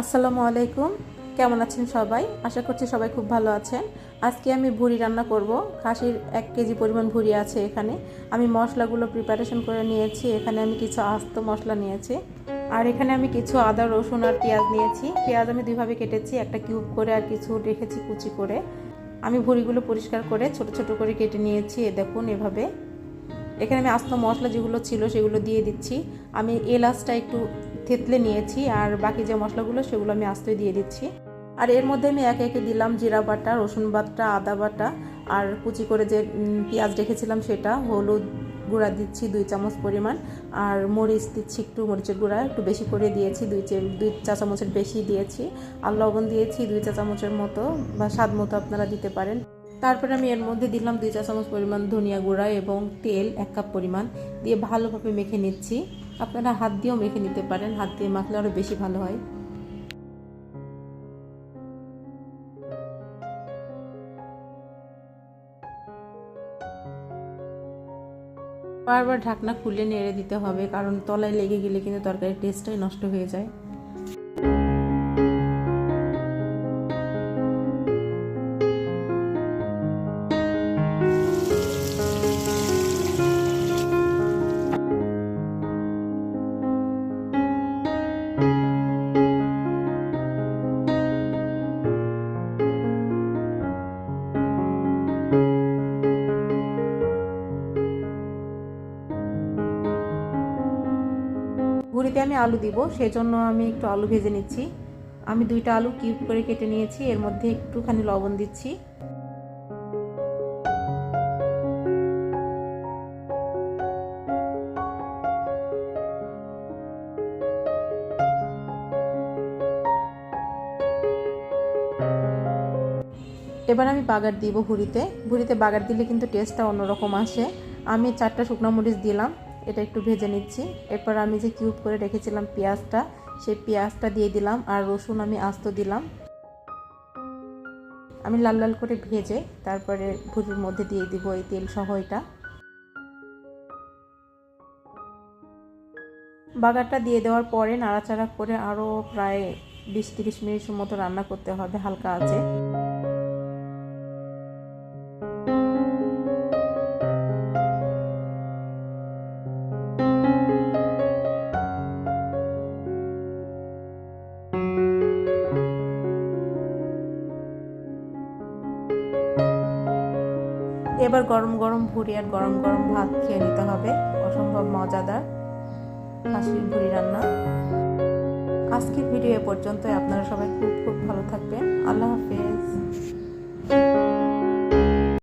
আসসালামু আলাইকুম। কেমন আছেন সবাই? আশা করছি সবাই খুব ভালো আছেন। আজকে আমি ভুড়ি রান্না করব। খাসির এক কেজি পরিমাণ ভুড়ি আছে এখানে। আমি মশলাগুলো প্রিপারেশন করে নিয়েছি। এখানে আমি কিছু আস্ত মশলা নিয়েছি। আর এখানে আমি কিছু আদা, রসুন আর পেঁয়াজ নিয়েছি। পেঁয়াজ আমি দুইভাবে কেটেছি। একটা কিউব করে আর কিছু রেখেছি কুচি করে। আমি ভুড়িগুলো পরিষ্কার করে ছোট ছোট করে কেটে নিয়েছি। দেখুন এভাবে। এখানে আমি আস্ত মশলা যেগুলো ছিল সেগুলো দিয়ে দিচ্ছি। আমি এলাচটা একটু থেতলে নিয়েছি আর বাকি যে মশলাগুলো সেগুলো আমি আস্তই দিয়ে দিচ্ছি। আর এর মধ্যে আমি একে একে দিলাম জিরা বাটা, রসুন বাটা, আদা বাটা আর কুচি করে যে পেঁয়াজ রেখেছিলাম সেটা, হলুদ গুঁড়া দিচ্ছি দুই চামচ পরিমাণ আর মরিচ দিচ্ছি একটু, মরিচের গুঁড়া একটু বেশি করে দিয়েছি, দুই দুই চা চামচের বেশি দিয়েছি আর লবণ দিয়েছি দুই চা চামচের মতো বা স্বাদ মতো আপনারা দিতে পারেন। তারপরে আমি এর মধ্যে দিলাম দুই চা চামচ পরিমাণ ধনিয়া গুঁড়া এবং তেল, এক কাপ পরিমাণ দিয়ে ভালোভাবে মেখে নিচ্ছি। আপনারা হাত দিয়েও মেখে নিতে পারেন, হাত দিয়ে মাখলে আরও বেশি ভালো হয়। বারবার ঢাকনা খুলে নেড়ে দিতে হবে, কারণ তলায় লেগে গেলে কিন্তু তরকারির টেস্টটাই নষ্ট হয়ে যায়। ভুড়িতে আমি আলু দিব সেই জন্য আমি একটু আলু ভেজে নিচ্ছি। আমি দুইটা আলু কিউব করে কেটে নিয়েছি, এর মধ্যে একটুখানি লবণ দিচ্ছি। এবার আমি বাগার দিব ভুড়িতে ভুড়িতে বাগার দিলে কিন্তু টেস্টটা অন্যরকম আসে। আমি চারটা শুকনো মরিচ দিলাম। এটা একটু ভেজে নিচ্ছি। এরপর আমি যে কিউব করে রেখেছিলাম পেঁয়াজটা, সেই পেঁয়াজটা দিয়ে দিলাম আর রসুন আমি আস্ত দিলাম। আমি লাল লাল করে ভেজে তারপরে ভুড়ির মধ্যে দিয়ে দিব এই তেল সহ এটা। বাগারটা দিয়ে দেওয়ার পরে নাড়াচাড়া করে আরও প্রায় বিশ তিরিশ মিনিটের মতো রান্না করতে হবে, হালকা আছে। এবার গরম গরম ভুড়ি আর গরম গরম ভাত খেয়ে নিতে হবে। অসম্ভব মজাদার খাসির ভুড়ি রান্না। আজকের ভিডিও এ পর্যন্তই। আপনারা সবাই খুব খুব ভালো থাকবেন। আল্লাহ হাফেজ।